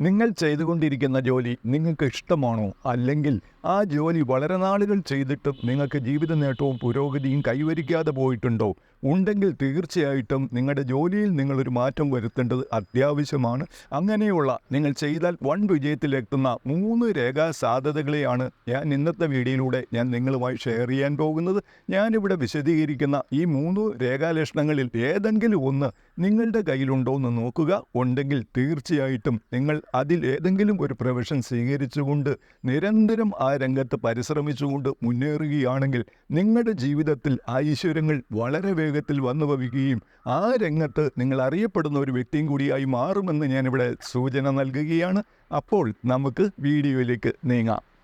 നിങ്ങൾ ചെയ്തുകൊണ്ടിരിക്കുന്ന ജോലി നിങ്ങൾക്ക് ഇഷ്ടമാണോ? അല്ലെങ്കിൽ ആ ജോലി വളരെ നാളുകൾ ചെയ്തിട്ടും നിങ്ങൾക്ക് ജീവിത നേട്ടവും പുരോഗതിയും കൈവരിക്കാതെ പോയിട്ടുണ്ടോ? ഉണ്ടെങ്കിൽ തീർച്ചയായിട്ടും നിങ്ങളുടെ ജോലിയിൽ നിങ്ങളൊരു മാറ്റം വരുത്തേണ്ടത് അത്യാവശ്യമാണ്. അങ്ങനെയുള്ള നിങ്ങൾ ചെയ്താൽ വൺ വിജയത്തിലെത്തുന്ന മൂന്ന് രേഖാ സാധ്യതകളെയാണ് ഞാൻ ഇന്നത്തെ വീഡിയോയിലൂടെ ഞാൻ നിങ്ങളുമായി ഷെയർ ചെയ്യാൻ പോകുന്നത്. ഞാനിവിടെ വിശദീകരിക്കുന്ന ഈ മൂന്ന് രേഖാലക്ഷണങ്ങളിൽ ഏതെങ്കിലും ഒന്ന് നിങ്ങളുടെ കയ്യിലുണ്ടോ എന്ന് നോക്കുക. ഉണ്ടെങ്കിൽ തീർച്ചയായിട്ടും നിങ്ങൾ അതിൽ ഏതെങ്കിലും ഒരു പ്രൊഫഷൻ സ്വീകരിച്ചുകൊണ്ട് നിരന്തരം ആ രംഗത്ത് പരിശ്രമിച്ചുകൊണ്ട് മുന്നേറുകയാണെങ്കിൽ നിങ്ങളുടെ ജീവിതത്തിൽ ഐശ്വര്യങ്ങൾ വളരെ വേഗത്തിൽ വന്നു ഭവിക്കുകയും ആ രംഗത്ത് നിങ്ങൾ അറിയപ്പെടുന്ന ഒരു വ്യക്തിയും കൂടിയായി മാറുമെന്ന് ഞാനിവിടെ സൂചന നൽകുകയാണ്. അപ്പോൾ നമുക്ക് വീഡിയോയിലേക്ക് നീങ്ങാം.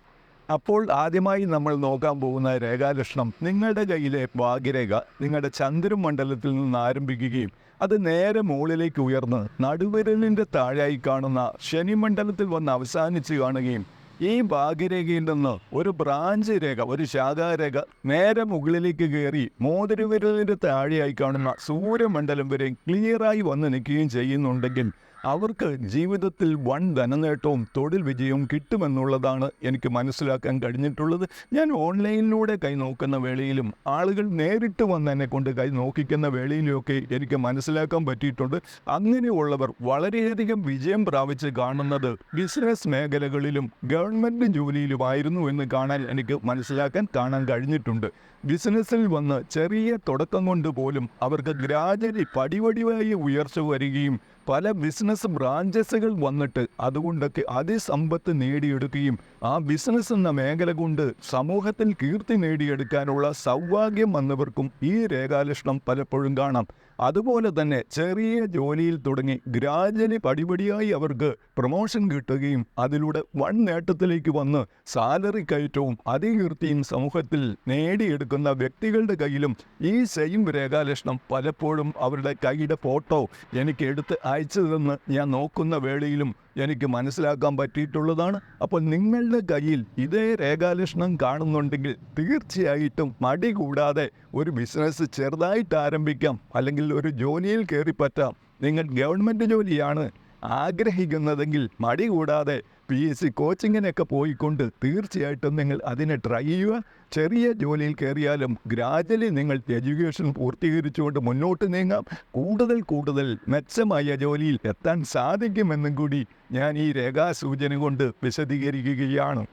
അപ്പോൾ ആദ്യമായി നമ്മൾ നോക്കാൻ പോകുന്ന രേഖാലക്ഷണം നിങ്ങളുടെ കയ്യിലെ ഭാഗ്യരേഖ നിങ്ങളുടെ ചന്ദ്രമണ്ഡലത്തിൽ നിന്ന് ആരംഭിക്കുകയും അത് നേരെ മുകളിലേക്ക് ഉയർന്ന് നടുവിരലിന്റെ താഴെയായി കാണുന്ന ശനിമണ്ഡലത്തിൽ വന്ന് അവസാനിച്ച് കാണുകയും ഈ ഭാഗ്യരേഖയിൽ നിന്ന് ഒരു ബ്രാഞ്ച് രേഖ ഒരു ശാഖാരേഖ നേരെ മുകളിലേക്ക് കയറി മോതിരവിരലിന്റെ താഴെയായി കാണുന്ന സൂര്യമണ്ഡലം വരെ ക്ലിയറായി വന്ന് നിൽക്കുകയും ചെയ്യുന്നുണ്ടെങ്കിൽ അവർക്ക് ജീവിതത്തിൽ വൺ ധനനേട്ടവും തൊഴിൽ വിജയവും കിട്ടുമെന്നുള്ളതാണ് എനിക്ക് മനസ്സിലാക്കാൻ കഴിഞ്ഞിട്ടുള്ളത്. ഞാൻ ഓൺലൈനിലൂടെ കൈ നോക്കുന്ന വേളയിലും ആളുകൾ നേരിട്ട് വന്ന് എന്നെ കൊണ്ട് കൈ നോക്കിക്കുന്ന വേളയിലുമൊക്കെ എനിക്ക് മനസ്സിലാക്കാൻ പറ്റിയിട്ടുണ്ട്. അങ്ങനെയുള്ളവർ വളരെയധികം വിജയം പ്രാപിച്ച് കാണുന്നത് ബിസിനസ് മേഖലകളിലും ഗവൺമെന്റ് ജോലിയിലുമായിരുന്നു എന്ന് കാണാൻ എനിക്ക് മനസ്സിലാക്കാൻ കാണാൻ കഴിഞ്ഞിട്ടുണ്ട്. ബിസിനസ്സിൽ വന്ന് ചെറിയ തുടക്കം കൊണ്ട് പോലും അവർക്ക് ഗ്രാജലി പടിപടിയായി ഉയർച്ച വരികയും പല ബിസിനസ് ബ്രാഞ്ചസുകൾ വന്നിട്ട് അതുകൊണ്ടൊക്കെ അതിസമ്പത്ത് നേടിയെടുക്കുകയും ആ ബിസിനസ് എന്ന മേഖല കൊണ്ട് സമൂഹത്തിൽ കീർത്തി നേടിയെടുക്കാനുള്ള സൗഭാഗ്യം വന്നവർക്കും ഈ രേഖാലക്ഷണം പലപ്പോഴും കാണാം. അതുപോലെ തന്നെ ചെറിയ ജോലിയിൽ തുടങ്ങി ഗ്രാജ്വലി പടിപടിയായി അവർക്ക് പ്രൊമോഷൻ കിട്ടുകയും അതിലൂടെ വൺ നേട്ടത്തിലേക്ക് വന്ന് സാലറി കയറ്റവും അതികീർത്തിയും സമൂഹത്തിൽ നേടിയെടുക്കുന്ന വ്യക്തികളുടെ കയ്യിലും ഈ സെയിം രേഖാലക്ഷണം പലപ്പോഴും അവരുടെ കൈയുടെ ഫോട്ടോ എനിക്ക് എടുത്ത് അയച്ചതെന്ന് ഞാൻ നോക്കുന്ന വേളയിലും എനിക്ക് മനസ്സിലാക്കാൻ പറ്റിയിട്ടുള്ളതാണ്. അപ്പോൾ നിങ്ങളുടെ കയ്യിൽ ഇതേ രേഖാലക്ഷണം കാണുന്നുണ്ടെങ്കിൽ തീർച്ചയായിട്ടും മടി കൂടാതെ ഒരു ബിസിനസ് ചെറുതായിട്ട് ആരംഭിക്കാം. അല്ലെങ്കിൽ ഒരു ജോലിയിൽ കയറി പറ്റാം. നിങ്ങൾ ഗവൺമെന്റ് ജോലിയാണ് ആഗ്രഹിക്കുന്നതെങ്കിൽ മടി കൂടാതെ പി എസ് സി കോച്ചിങ്ങിനൊക്കെ പോയിക്കൊണ്ട് തീർച്ചയായിട്ടും നിങ്ങൾ അതിനെ ട്രൈ ചെയ്യുക. ചെറിയ ജോലിയിൽ കയറിയാലും ഗ്രാജുവലി നിങ്ങൾ എഡ്യൂക്കേഷൻ പൂർത്തീകരിച്ചുകൊണ്ട് മുന്നോട്ട് നീങ്ങാം. കൂടുതൽ കൂടുതൽ മെച്ചമായ ജോലിയിൽ എത്താൻ സാധിക്കുമെന്നും കൂടി ഞാൻ ഈ രേഖാസൂചന കൊണ്ട് വിശദീകരിക്കുകയാണ്.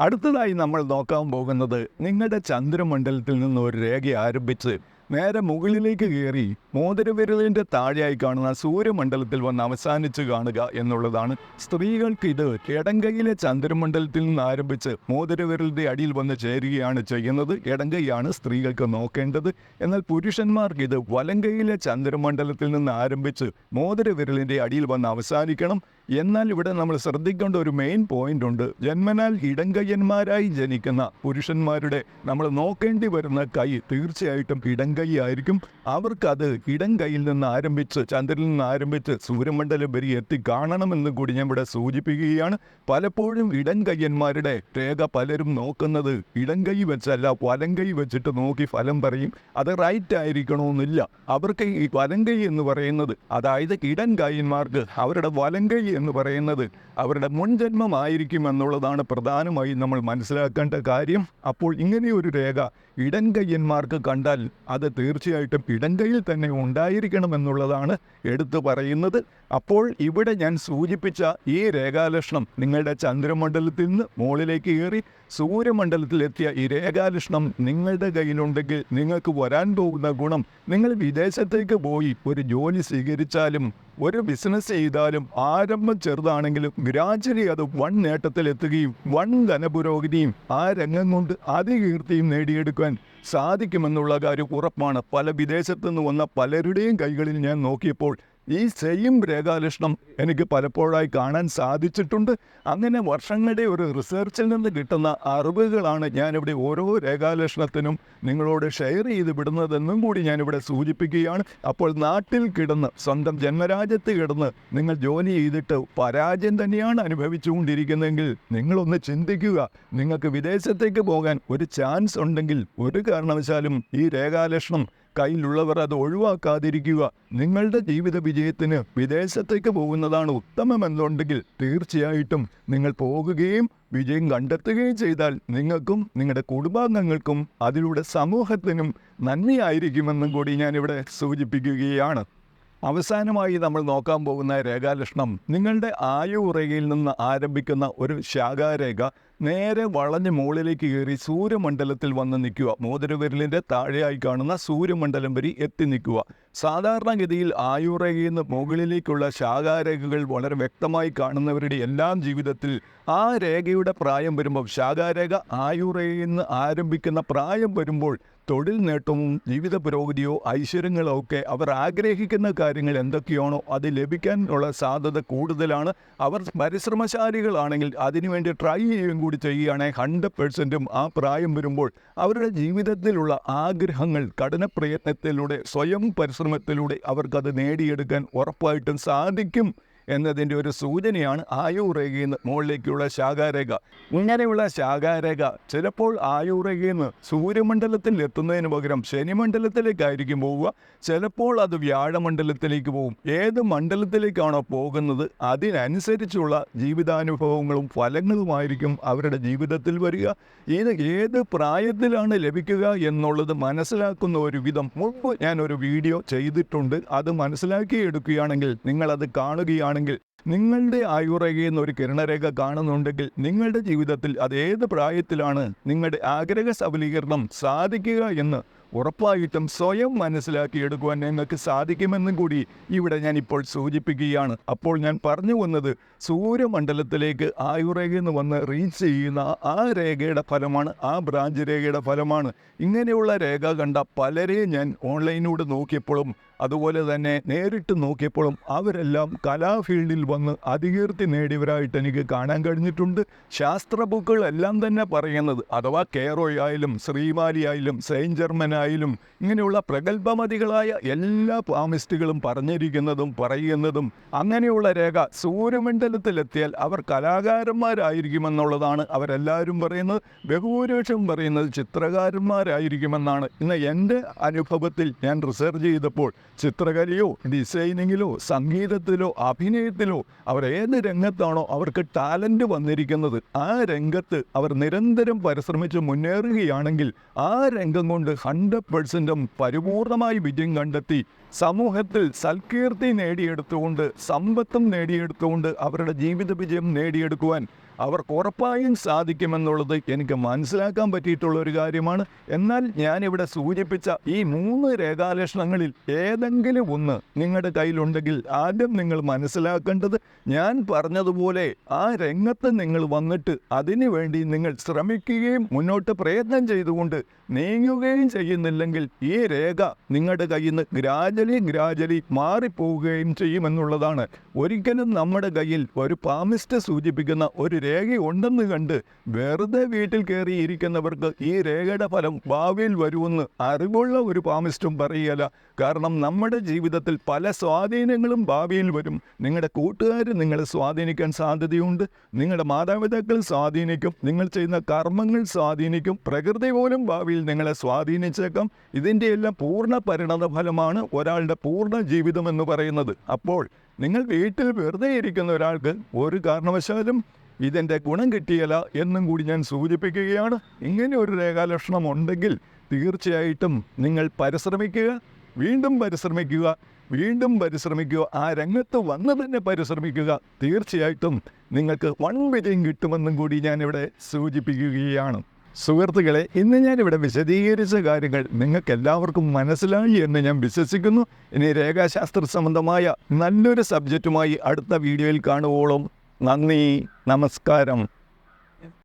അടുത്തതായി നമ്മൾ നോക്കാൻ പോകുന്നത് നിങ്ങളുടെ ചന്ദ്രമണ്ഡലത്തിൽ നിന്ന് ഒരു രേഖ ആരംഭിച്ച് നേരെ മുകളിലേക്ക് കയറി മോതിരവിരലിന്റെ താഴെയായി കാണുന്ന സൂര്യമണ്ഡലത്തിൽ വന്ന് അവസാനിച്ചു കാണുക എന്നുള്ളതാണ്. സ്ത്രീകൾക്ക് ഇത് എടങ്കയിലെ ചന്ദ്രമണ്ഡലത്തിൽ നിന്ന് ആരംഭിച്ച് മോതിരവിരലിന്റെ അടിയിൽ വന്ന് ചേരുകയാണ് ചെയ്യുന്നത്. എടങ്കയാണ് സ്ത്രീകൾക്ക് നോക്കേണ്ടത്. എന്നാൽ പുരുഷന്മാർക്ക് ഇത് വലങ്കയിലെ ചന്ദ്രമണ്ഡലത്തിൽ നിന്ന് ആരംഭിച്ച് മോതിരവിരലിന്റെ അടിയിൽ വന്ന് അവസാനിക്കണം. എന്നാൽ ഇവിടെ നമ്മൾ ശ്രദ്ധിക്കേണ്ട ഒരു മെയിൻ പോയിന്റ് ഉണ്ട്. ജന്മനാൽ ഇടങ്കയ്യന്മാരായി ജനിക്കുന്ന പുരുഷന്മാരുടെ നമ്മൾ നോക്കേണ്ടി വരുന്ന കൈ തീർച്ചയായിട്ടും ഇടങ്കൈ ആയിരിക്കും അവർക്കത് ഇടങ്കയിൽ കൈയിൽ നിന്ന് ആരംഭിച്ച് ചന്ദ്രനിൽ നിന്ന് ആരംഭിച്ച് സൂര്യമണ്ഡലം വരി എത്തി കാണണമെന്ന് കൂടി ഞാൻ ഇവിടെ സൂചിപ്പിക്കുകയാണ്. പലപ്പോഴും ഇടങ്കയ്യന്മാരുടെ രേഖ പലരും നോക്കുന്നത് ഇടങ്കൈ വെച്ചല്ല വലങ്കൈ വെച്ചിട്ട് നോക്കി ഫലം പറയും. അത് റൈറ്റ് ആയിരിക്കണമെന്നില്ല. അവർക്ക് ഈ വലങ്കൈ എന്ന് പറയുന്നത് അതായത് ഇടങ്കയ്യന്മാർക്ക് അവരുടെ വലം കൈ എന്ന് പറയുന്നത് അവരുടെ മുൻജന്മമായിരിക്കും എന്നുള്ളതാണ് പ്രധാനമായും നമ്മൾ മനസ്സിലാക്കേണ്ട കാര്യം. അപ്പോൾ ഇങ്ങനെയൊരു രേഖ ഇടൻകയ്യന്മാർക്ക് കണ്ടാൽ അത് തീർച്ചയായിട്ടും ഇടം കൈയിൽ തന്നെ ഉണ്ടായിരിക്കണം എന്നുള്ളതാണ് എടുത്തു പറയുന്നത്. അപ്പോൾ ഇവിടെ ഞാൻ സൂചിപ്പിച്ച ഈ രേഖാലക്ഷണം നിങ്ങളുടെ ചന്ദ്രമണ്ഡലത്തിൽ നിന്ന് മുകളിലേക്ക് കയറി സൂര്യമണ്ഡലത്തിലെത്തിയ ഈ രേഖാലക്ഷണം നിങ്ങളുടെ കയ്യിലുണ്ടെങ്കിൽ നിങ്ങൾക്ക് വരാൻ പോകുന്ന ഗുണം നിങ്ങൾ വിദേശത്തേക്ക് പോയി ഒരു ജോലി സ്വീകരിച്ചാലും ഒരു ബിസിനസ് ചെയ്താലും ആരംഭം ചെറുതാണെങ്കിലും ഗ്രാജുവലി അത് വൺ നേട്ടത്തിലെത്തുകയും വൺ ധനപുരോഗതിയും ആ രംഗം കൊണ്ട് അതികീർത്തിയും നേടിയെടുക്കാൻ സാധിക്കുമെന്നുള്ള കാര്യം ഉറപ്പാണ്. പല വിദേശത്തു നിന്ന് വന്ന പലരുടെയും കൈകളിൽ ഞാൻ നോക്കിയപ്പോൾ ഈ സെയിം രേഖാലക്ഷണം എനിക്ക് പലപ്പോഴായി കാണാൻ സാധിച്ചിട്ടുണ്ട്. അങ്ങനെ വർഷങ്ങളുടെ ഒരു റിസർച്ചിൽ നിന്ന് കിട്ടുന്ന അറിവുകളാണ് ഞാനിവിടെ ഓരോ രേഖാലക്ഷണത്തിനും നിങ്ങളോട് ഷെയർ ചെയ്ത് വിടുന്നതെന്നും കൂടി ഞാനിവിടെ സൂചിപ്പിക്കുകയാണ്. അപ്പോൾ നാട്ടിൽ കിടന്ന് സ്വന്തം ജന്മരാജ്യത്ത് കിടന്ന് നിങ്ങൾ ജോലി ചെയ്തിട്ട് പരാജയം തന്നെയാണ് അനുഭവിച്ചുകൊണ്ടിരിക്കുന്നതെങ്കിൽ നിങ്ങളൊന്ന് ചിന്തിക്കുക. നിങ്ങൾക്ക് വിദേശത്തേക്ക് പോകാൻ ഒരു ചാൻസ് ഉണ്ടെങ്കിൽ ഒരു കാരണവശാലും ഈ രേഖാലക്ഷണം കയ്യിലുള്ളവർ അത് ഒഴിവാക്കാതിരിക്കുക. നിങ്ങളുടെ ജീവിത വിജയത്തിന് വിദേശത്തേക്ക് പോകുന്നതാണ് ഉത്തമമെന്നുണ്ടെങ്കിൽ തീർച്ചയായിട്ടും നിങ്ങൾ പോകുകയും വിജയം കണ്ടെത്തുകയും ചെയ്താൽ നിങ്ങൾക്കും നിങ്ങളുടെ കുടുംബാംഗങ്ങൾക്കും അതിലൂടെ സമൂഹത്തിനും നന്മയായിരിക്കുമെന്നും കൂടി ഞാനിവിടെ സൂചിപ്പിക്കുകയാണ്. അവസാനമായി നമ്മൾ നോക്കാൻ പോകുന്ന രേഖാലക്ഷണം നിങ്ങളുടെ ആയുറേഖയിൽ നിന്ന് ആരംഭിക്കുന്ന ഒരു ശാഖാരേഖ നേരെ വളഞ്ഞ് മുകളിലേക്ക് കയറി സൂര്യമണ്ഡലത്തിൽ വന്ന് നിൽക്കുക. മോതിരവിരലിന്റെ താഴെയായി കാണുന്ന സൂര്യമണ്ഡലം വരി എത്തി നിൽക്കുക. സാധാരണഗതിയിൽ ആയുറയിൽ നിന്ന് മുകളിലേക്കുള്ള ശാഖാരേഖകൾ വളരെ വ്യക്തമായി കാണുന്നവരുടെ എല്ലാം ജീവിതത്തിൽ ആ രേഖയുടെ പ്രായം വരുമ്പോൾ ശാഖാരേഖ ആയുറയിൽ നിന്ന് ആരംഭിക്കുന്ന പ്രായം വരുമ്പോൾ തൊഴിൽ നേട്ടവും ജീവിത പുരോഗതിയോ ഐശ്വര്യങ്ങളോ ഒക്കെ അവർ ആഗ്രഹിക്കുന്ന കാര്യങ്ങൾ എന്തൊക്കെയാണോ അത് ലഭിക്കാനുള്ള സാധ്യത കൂടുതലാണ്. അവർ പരിശ്രമശാലികളാണെങ്കിൽ അതിനുവേണ്ടി ട്രൈ ചെയ്യുകയും കൂടി ചെയ്യുകയാണെങ്കിൽ ഹൺഡ്രഡ് പെർസെന്റും ആ പ്രായം വരുമ്പോൾ അവരുടെ ജീവിതത്തിലുള്ള ആഗ്രഹങ്ങൾ കഠിന പ്രയത്നത്തിലൂടെ സ്വയം പരിശ്രമത്തിലൂടെ അവർക്കത് നേടിയെടുക്കാൻ ഉറപ്പായിട്ടും സാധിക്കും. എന്നതിന്റെ ഒരു സൂചനയാണ് ആയുറേഖയിൽ നിന്ന് മുകളിലേക്കുള്ള ശാഖാരേഖ. ഇങ്ങനെയുള്ള ശാഖാരേഖ ചിലപ്പോൾ ആയുറേഖയിൽ നിന്ന് സൂര്യമണ്ഡലത്തിൽ എത്തുന്നതിന് പകരം ശനിമണ്ഡലത്തിലേക്കായിരിക്കും പോവുക. ചിലപ്പോൾ അത് വ്യാഴമണ്ഡലത്തിലേക്ക് പോകും ഏത് മണ്ഡലത്തിലേക്കാണോ പോകുന്നത് അതിനനുസരിച്ചുള്ള ജീവിതാനുഭവങ്ങളും ഫലങ്ങളുമായിരിക്കും അവരുടെ ജീവിതത്തിൽ വരിക. ഇത് ഏത് പ്രായത്തിലാണ് ലഭിക്കുക എന്നുള്ളത് മനസ്സിലാക്കുന്ന ഒരു വിധം മുമ്പ് ഞാൻ ഒരു വീഡിയോ ചെയ്തിട്ടുണ്ട്. അത് മനസ്സിലാക്കിയെടുക്കുകയാണെങ്കിൽ നിങ്ങളത് കാണുകയാണെങ്കിൽ നിങ്ങളുടെ ആയുറകയിൽ നിന്ന് ഒരു കിരണരേഖ കാണുന്നുണ്ടെങ്കിൽ നിങ്ങളുടെ ജീവിതത്തിൽ അത് ഏത് പ്രായത്തിലാണ് നിങ്ങളുടെ ആഗ്രഹ സബലീകരണം സാധിക്കുക എന്ന് ഉറപ്പായിട്ടും സ്വയം മനസ്സിലാക്കിയെടുക്കുവാൻ നിങ്ങൾക്ക് സാധിക്കുമെന്നും കൂടി ഇവിടെ ഞാൻ ഇപ്പോൾ സൂചിപ്പിക്കുകയാണ്. അപ്പോൾ ഞാൻ പറഞ്ഞു വന്നത് സൂര്യമണ്ഡലത്തിലേക്ക് ആയുർരേഖയിൽ നിന്ന് വന്ന് റീച്ച് ചെയ്യുന്ന ആ രേഖയുടെ ഫലമാണ് ആ ബ്രാഞ്ച് രേഖയുടെ ഫലമാണ്. ഇങ്ങനെയുള്ള രേഖ കണ്ട പലരെയും ഞാൻ ഓൺലൈനിലൂടെ നോക്കിയപ്പോഴും അതുപോലെ തന്നെ നേരിട്ട് നോക്കിയപ്പോഴും അവരെല്ലാം കലാഫീൽഡിൽ വന്ന് അധികീർത്തി നേടിയവരായിട്ട് എനിക്ക് കാണാൻ കഴിഞ്ഞിട്ടുണ്ട്. ശാസ്ത്ര ബുക്കുകളെല്ലാം തന്നെ പറയുന്നത് അഥവാ കേറോയായാലും ശ്രീമാലി ആയാലും സെയിന്റ് ജർമ്മൻ ആയാലും ഇങ്ങനെയുള്ള പ്രഗത്ഭമതികളായ എല്ലാ പാമിസ്റ്റുകളും പറഞ്ഞിരിക്കുന്നതും പറയുന്നതും അങ്ങനെയുള്ള രേഖ സൂര്യമണ്ഡലത്തിലെത്തിയാൽ അവർ കലാകാരന്മാരായിരിക്കുമെന്നുള്ളതാണ് അവരെല്ലാവരും പറയുന്നത്. ബഹുഭൂരിപക്ഷം പറയുന്നത് ചിത്രകാരന്മാരായിരിക്കുമെന്നാണ്. ഇന്ന് എന്റെ അനുഭവത്തിൽ ഞാൻ റിസർച്ച് ചെയ്തപ്പോൾ ചിത്രകലയോ ഡിസൈനിങ്ങിലോ സംഗീതത്തിലോ അഭിനയത്തിലോ അവർ ഏത് രംഗത്താണോ അവർക്ക് ടാലന്റ് വന്നിരിക്കുന്നത്. ആ രംഗത്ത് അവർ നിരന്തരം പരിശ്രമിച്ച് മുന്നേറുകയാണെങ്കിൽ ആ രംഗം കൊണ്ട് ഹൺഡ്രഡ് പെർസെന്റും പരിപൂർണമായി വിജയം കണ്ടെത്തി. സമൂഹത്തിൽ സൽകീർത്തി നേടിയെടുത്തുകൊണ്ട് സമ്പത്തും നേടിയെടുത്തുകൊണ്ട് അവരുടെ ജീവിത വിജയം നേടിയെടുക്കുവാൻ അവർക്ക് ഉറപ്പായും സാധിക്കുമെന്നുള്ളത് എനിക്ക് മനസ്സിലാക്കാൻ പറ്റിയിട്ടുള്ള ഒരു കാര്യമാണ്. എന്നാൽ ഞാനിവിടെ സൂചിപ്പിച്ച ഈ മൂന്ന് രേഖാലക്ഷണങ്ങളിൽ ഏതെങ്കിലും ഒന്ന് നിങ്ങളുടെ കയ്യിലുണ്ടെങ്കിൽ ആദ്യം നിങ്ങൾ മനസ്സിലാക്കേണ്ടത് ഞാൻ പറഞ്ഞതുപോലെ ആ രംഗത്ത് നിങ്ങൾ വന്നിട്ട് അതിനുവേണ്ടി നിങ്ങൾ ശ്രമിക്കുകയും മുന്നോട്ട് പ്രയത്നം ചെയ്തുകൊണ്ട് നീങ്ങുകയും ചെയ്യുന്നില്ലെങ്കിൽ ഈ രേഖ നിങ്ങളുടെ കയ്യിൽ നിന്ന് ഗ്രാജലി ഗ്രാജലി മാറിപ്പോവുകയും ചെയ്യുമെന്നുള്ളതാണ്. ഒരിക്കലും നമ്മുടെ കയ്യിൽ ഒരു പാമിസ്റ്റ് സൂചിപ്പിക്കുന്ന ഒരു രേഖയുണ്ടെന്ന് കണ്ട് വെറുതെ വീട്ടിൽ കയറി ഇരിക്കുന്നവർക്ക് ഈ രേഖയുടെ ഫലം ഭാവിയിൽ വരുമെന്ന് അറിവുള്ള ഒരു പാമിസ്റ്റും പറയുകയില്ല കാരണം നമ്മുടെ ജീവിതത്തിൽ പല സ്വാധീനങ്ങളും ഭാവിയിൽ വരും. നിങ്ങളുടെ കൂട്ടുകാർ നിങ്ങളെ സ്വാധീനിക്കാൻ സാധ്യതയുണ്ട്. നിങ്ങളുടെ മാതാപിതാക്കൾ സ്വാധീനിക്കും. നിങ്ങൾ ചെയ്യുന്ന കർമ്മങ്ങൾ സ്വാധീനിക്കും. പ്രകൃതി പോലും ഭാവിയിൽ നിങ്ങളെ സ്വാധീനിച്ചേക്കാം. ഇതിന്റെ എല്ലാം പൂർണ പരിണത ഫലമാണ് ഒരാളുടെ പൂർണ ജീവിതം എന്ന് പറയുന്നത്. അപ്പോൾ നിങ്ങൾ വീട്ടിൽ വെറുതെ ഇരിക്കുന്ന ഒരാൾക്ക് ഒരു കാരണവശാലും ഇതിന്റെ ഗുണം കിട്ടിയല്ല എന്നും കൂടി ഞാൻ സൂചിപ്പിക്കുകയാണ്. ഇങ്ങനെ ഒരു രേഖാലക്ഷണം ഉണ്ടെങ്കിൽ തീർച്ചയായിട്ടും നിങ്ങൾ പരിശ്രമിക്കുക വീണ്ടും പരിശ്രമിക്കുക വീണ്ടും പരിശ്രമിക്കുക ആ രംഗത്ത് വന്ന് തന്നെ പരിശ്രമിക്കുക. തീർച്ചയായിട്ടും നിങ്ങൾക്ക് വൺ വിജയം കിട്ടുമെന്നും കൂടി ഞാനിവിടെ സൂചിപ്പിക്കുകയാണ്. സുഹൃത്തുക്കളെ ഇന്ന് ഞാനിവിടെ വിശദീകരിച്ച കാര്യങ്ങൾ നിങ്ങൾക്ക് എല്ലാവർക്കും മനസ്സിലായി എന്ന് ഞാൻ വിശ്വസിക്കുന്നു. ഇനി രേഖാശാസ്ത്ര സംബന്ധമായ നല്ലൊരു സബ്ജക്റ്റുമായി അടുത്ത വീഡിയോയിൽ കാണുവോളം നന്ദി നമസ്കാരം.